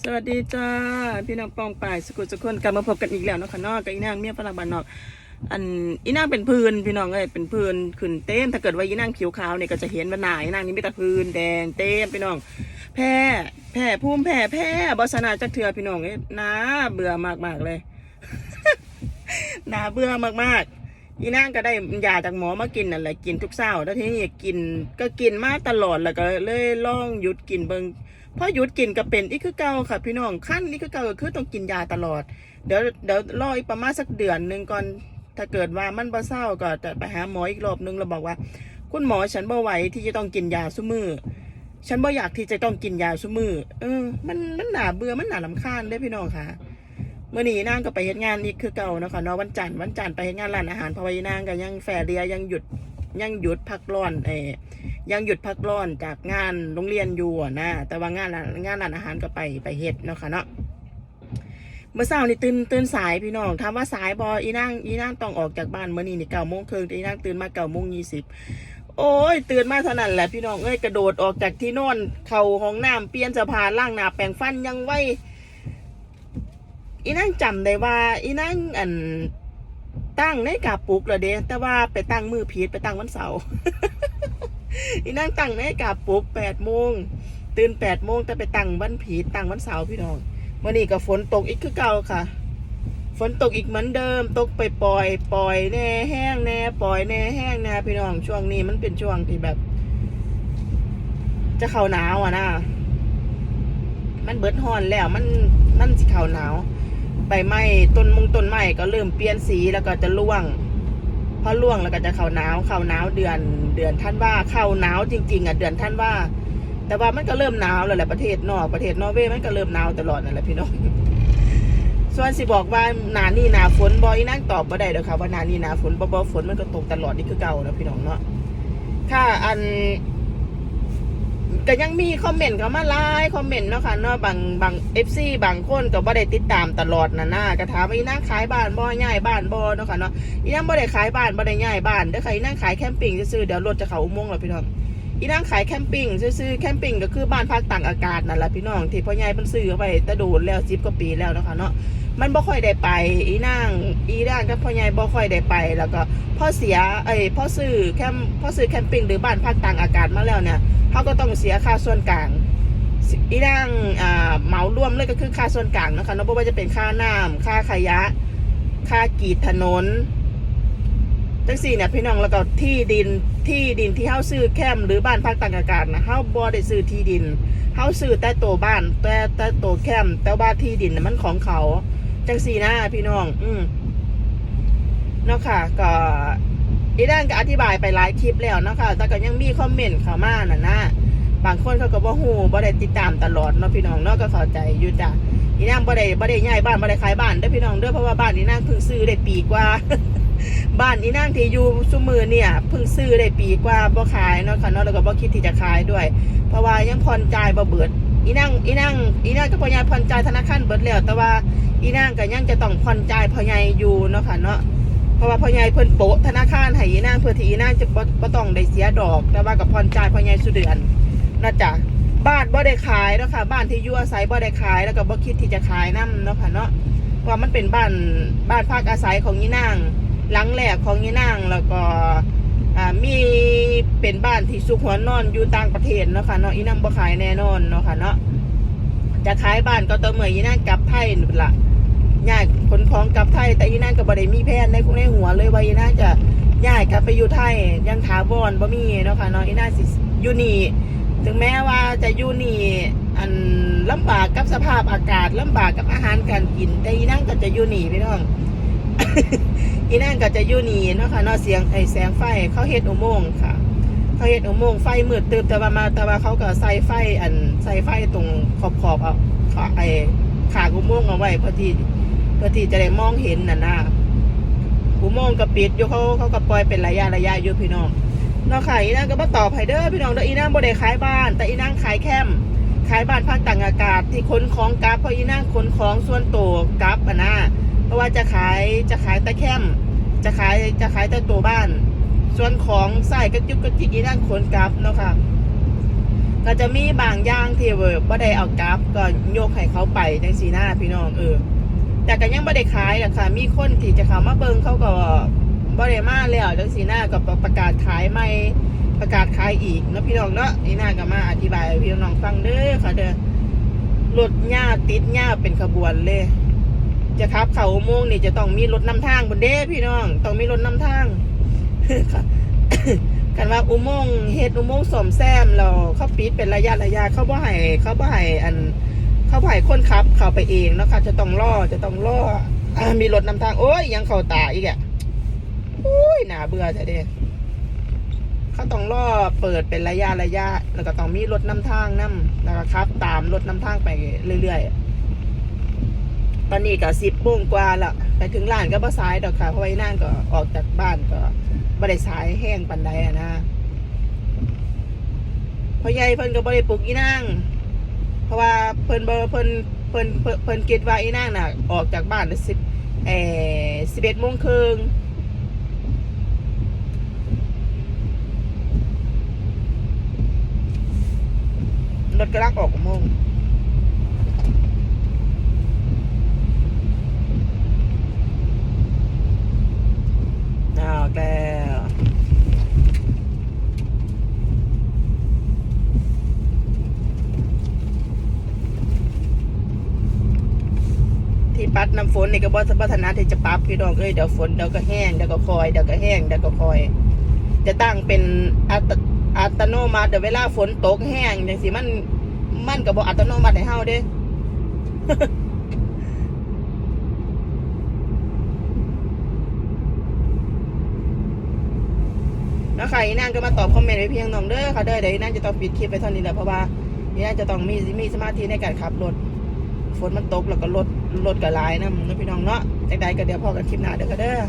สวัสดีจ้าพี่น้องปองป่ายสกุลสกุลกลับมาพบกันอีกแล้วนะค่ะนอกกับอีนางเมียฝรั่งบ้านนอก อันอีนางเป็นพื้นพี่น้องเอ้ยเป็นพื้นขึ้นเต้มถ้าเกิดว่าอีนางผิวขาวเนี่ยก็จะเห็นว่าหนาอีนางนี่มีแต่พื้นแดงเต้มพี่น้อง แพ้แพ้ภูมิแพ้แพ้บอสนาจักเถื่อพี่น้องเอ้ยนาเบื่อมากๆเลย นาเบื่อมากๆ อีนางก็ได้ยาจากหมอมากินนั่นแหละกินทุกเช้าแล้วทีนี้กินก็กินมาตลอดแล้วก็เลยล่องหยุดกินเบิงพอหยุดกินก็เป็นอีกคือเก่าค่ะ พี่น้องขั้นอีกคือเก่าก็คือต้องกินยาตลอด เดี๋ยวเดี๋ยวรออีกประมาณสักเดือนหนึ่งก่อนถ้าเกิดว่ามันบ่เศร้าก็จะไปหาหมออีกรอบนึงแล้วบอกว่า คุณหมอฉันบ่ไหวที่จะต้องกินยาซุมือฉันบ่อยากที่จะต้องกินยาซุมือเออ มันมันหนาเบื่อมันหนาลำคาญได้อพี่น้องค่ะ เมื่อนี้นางก็ไปเฮ็ดงานอีกคือเก่านะคะเนาะวันจันทร์วันจันทร์ไปเฮ็ดงานร้านอาหารเพราะว่านางก็ยังแฟเรียยังหยุดยังหยุดพักร้อนเอยังหยุดพักร้อนจากงานโรงเรียนอยู่นะแต่ว่างานร้านงานร้านอาหารก็ไปไปเฮ็ดเนาะค่ะเนาะเมื่อเช้านี่ตื่นตื่นสายพี่น้องถามว่าสายบออีนางอีนางต้องออกจากบ้านเมื่อนี้นี่เก้าโมงครึ่งอีนางตื่นมาเก้าโมงยี่สิบโอ้ยตื่นมาเท่านั้นแหละพี่น้องเอ้ยกระโดดออกจากที่นอนเข่าห้องน้ำเปลี่ยนเสภาล่างหน้าแปรงฟันยังไว อีนั่งจำได้ว่า อีนั่งอันตั้งในกาปลุกเหรอเด้แต่ว่าไปตั้งมือผิดไปตั้งวันเสาร์อีนั่งตั้งในกาปลุกแปดโมงตื่นแปดโมงแต่ไปตั้งวันผิดตั้งวันเสาร์พี่น้องวันนี้ก็ฝนตกอีกคือเก่าค่ะ ฝนตกอีกเหมือนเดิม ตกไปปล่อยปล่อยแน่แห้งแน่ปล่อยแน่แห้งแน่พี่น้องช่วงนี้มันเป็นช่วงที่แบบ จะเข้าหนาวอะนะมันเบิดฮอนแล้วมันมันสิ ใบไม้ต้นมุงต้นไม้ก็เริ่มเปลี่ยนสีแล้วก็จะร่วงพอร่วงแล้วก็จะเข้าหนาวเข้าหนาวเดือนเดือนท่านว่าเข้าหนาวจริง ๆอะเดือนท่านว่า แต่ว่ามันก็เริ่มหนาวแล้วแหละประเทศนอกประเทศนอร์เวย์มันก็เริ่มหนาวตลอดนั่นแหละพี่น้องส่วนสิบอกว่าหนานี่หนาฝนบอยนั่งตอบบ่ได้เด้อค่ะว่าหนานี่หนาฝนบ่บ่ฝนมันก็ตกตลอดนี่คือเก่านะพี่น้องเนาะค่ะอัน ก็ยังมีคอมเมนต์เขามาไลน์คอมเมนต์เนาะค่ะเนาะบางบางเอฟซีบางคนก็บ่ได้ติดตามตลอดนะนะก็ถามว่าอีนางขายบ้านบ่ย่ายบ้านบ่เนาะค่ะเนาะอีนั่งบ่ได้ขายบ้านบ่ได้ย่ายบ้านเด้อค่ะอีนั่งขายแคมปิ้งซื่อเดี๋ยวรถจะเข้าอุโมงค์แล้วพี่น้อง อีนางขายแคมปิ้งซื่อแคมปิ้งก็คือบ้านพักต่างอากาศนั่นแหละพี่น้องที่พ่อใหญ่เพิ่นซื้อไว้แต่โดนแล้ว10กว่าปีแล้วนะคะเนาะมันบ่ค่อยได้ไป อีนางอีนางกับพ่อใหญ่บ่ค่อยได้ไป แล้วก็พ่อเสียเอ้ยพ่อซื้อแคมพ่อซื้อแคมปิ้งหรือบ้านพักต่างอากาศมาแล้วเนี่ยเขาก็ต้องเสียค่าส่วนกลางอีด่างอ่าเหมารวมเลยก็คือค่าส่วนกลางนะคะเนาะไม่ว่าจะเป็นค่าน้ำค่าขยะ ค่ากีดถนน จังสี่เนี่ยพี่น้องแล้วก็ที่ดินที่ดินที่เขาซื้อแคมหรือบ้านพักต่างอากาศนะเขาบ่ได้ซื้อที่ดินเขาซื้อแต่ตัวบ้าน แต่แต่ตัวแคมแต่ว่าที่ดินมันของเขา จังสี่นะพี่น้อง อืมเนาะค่ะ ก็อีด้านก็อธิบายไปหลายคลิปแล้วเนาะคะแต่ก็ยังมีคอมเมนต์เข้ามาน่ะนะบางคนเขาก็บ่ฮู้บ่ได้ติดตามตลอดเนาะพี่น้องเนาะก็เข้าใจอยู่จ้ะอีนางบ่ได้บ่ได้ย้ายบ้านบ่ได้ขายบ้านเด้อพี่น้องเด้อเพราะว่าบ้านอีนางเพิ่งซื้อได้ปีกว่า บ้านอีนางที่อยู่ซุมือเนี่ยเพิ่งซื้อได้ปีกว่าบ่ขายเนาะค่ะเนาะแล้วก็บ่คิดที่จะขายด้วย เพราะว่ายังผ่อนจ่ายบ่เบิดอีนางอีนางอีนางก็พ่อใหญ่ผ่อนจ่ายธนาคารเบิดแล้ว แต่ว่าอีนางก็ยังจะต้องผ่อนจ่ายพ่อใหญ่อยู่เนาะค่ะเนาะเพราะว่าพ่อใหญ่เพิ่นโปะธนาคารให้อีนางเพื่อที่อีนางจะบ่บ่ต้องได้เสียดอก แต่ว่ากับผ่อนจ่ายพ่อใหญ่สุดเดือนนะจ๊ะบ้านบ่ได้ขายเนาะค่ะบ้านที่อยู่อาศัยบ่ได้ขายแล้วก็บ่คิดที่จะขายนํเนาะค่ะเนาะเพราะว่ามันเป็นบ้านบ้านพักอาศัยของอีนาง หลังแรกของอีนางแล้วก็มีเป็นบ้านที่สุขหัวนอนอยู่ต่างประเทศเนาะค่ะเนาะอีนางบ่ขายแน่นอนเนาะค่ะเนาะจะขายบ้านก็ต่อเมื่ออีนางกลับไทยนั่นละย้ายขนของกลับไทย แต่อีนั่นก็บ่ได้มีแผนในในหัวเลยว่าอีนั่นจะย้ายกลับไปอยู่ไทยยังถาวรบ่มีเนาะค่ะเนาะอีนั่นสิอยู่นี่ถึงแม้ว่าจะอยู่นี่อันลำบากกับสภาพอากาศลำบากกับอาหารการกิน แต่อีนั่นก็จะอยู่นี่พี่น้อง อีนั่นก็จะอยู่นี่เนาะค่ะเนาะเสียงไอแสงไฟเขาเฮ็ดอุโมงค์ค่ะเขาเฮ็ดอุโมงค์ไฟมืดตึบแต่ว่ามาแต่ว่าเขาก็ใส่ไฟอันใส่ไฟตรงขอบขอบเอาขาไอขาอุโมงค์เอาไว้เพื่อที่เพื่อที่จะได้มองเห็นน่ะนะอุโมงค์ก็ปิดอยู่เขาเขาก็ปล่อยเป็นระยะระยะอยู่พี่น้องเนาะค่ะอีนางก็มาตอบให้เด้อพี่น้องเด้ออีนางบ่ได้ขายบ้าน แต่อีนางขายแคมขายบ้านพักต่างอากาศที่ขนของกลับเพราะอีนางขนของส่วนตัวกลับอะนะ ราะว่าจะขายจะขายแต่แคมจะขายจะขายแต่ตัวบ้าน ส่วนของใส่กระจุกกระจิกอีนั่นขนกลับเนาะค่ะ ก็จะมีบางอย่างที่เวิร์บ่ได้เอากลับก็โยกให้เขาไปจังสีหน้าพี่น้องเออ แต่ก็ยังบ่ได้ขายอกค่ะ มีคนที่จะเขามาเบิงเขาก็บ่ได้มาแล้วจังสีหน้าก็ประกาศขายใหม่ประกาศขายอีกนะพี่น้องเนาะนี่หน้าก็มาอธิบายพี่น้องฟังเด้อค่ะเด้อรถหญ้าติดหญ้าเป็นขบวนเลย จะขับเขาอุโมงค์นี่จะต้องมีรถนำทางบนเด้พี่น้อง ต้องมีรถนำทางคันว่าอุโมงค์เฮ็ดอุโมงค์สมแซมเราเขาปิดเป็นระยะระยะเขาบ่ให้เขาบ่ให้อัน เขาบ่ให้คนขับ เข้าไปเองเนาะค่ะจะต้องล่อจะต้องล่ออมีรถนำทางโอ้ยยังเข้าตาอีกอะโอ้ยหนาเบื่อแต่เด้เขาต้องล่อเปิดเป็นระยะระยะ แล้วก็ต้องมีรถนำทางนํแล้วก็ขับ ตามรถนำทางไปเรื่อยๆ ตอนนี้ก็สิบโมงกว่าละไปถึงร้านก็บ่สายดอกค่ะ เพราะว่าอีนางก็ออกจากบ้านก็บ่ได้สายแห้งปันใดอะนะพ่อใหญ่เพิ่นก็บ่ได้ปลุกอีนางเพราะว่าเพิ่นบ่เพิ่นเพิ่นเพิ่นเพิ่นคิดว่าอีนางน่ะ ออกจากบ้านสิบเอ่อสิบเอ็ดโมงครึ่งรถกระลักออกกี่โมง ออกแล้วที่ปัดน้ำฝนนี่ก็บ่สมรรถนะที่จะปรับพี่น้องเอ้ยเดี๋ยวฝนเดี๋ยวก็แห้งเดี๋ยวก็คอยเดี๋ยวก็แห้งเดี๋ยวก็คอย จะตั้งเป็นอัตอัตโนมัติเดี๋ยวเวลาฝนตกแห้งจังสิมันมันก็บ่อัตโนมัติให้เฮาเด้ แล้วค่ะอีนางก็มาตอบคอมเมนต์ไว้เพียงน้องเด้อค่ะเด้อเดี๋ยวอีนางจะต้องปิดคลิปไปเท่านี้แหละเพราะว่าอีนางจะต้องมีมีสมาธิในการขับรถฝนมันตกแล้วก็รถรถก็หลายนะพี่น้องเนาะจากใดก็เดี๋ยวพอกันคลิปหน้าเด้อค่ะเด้อ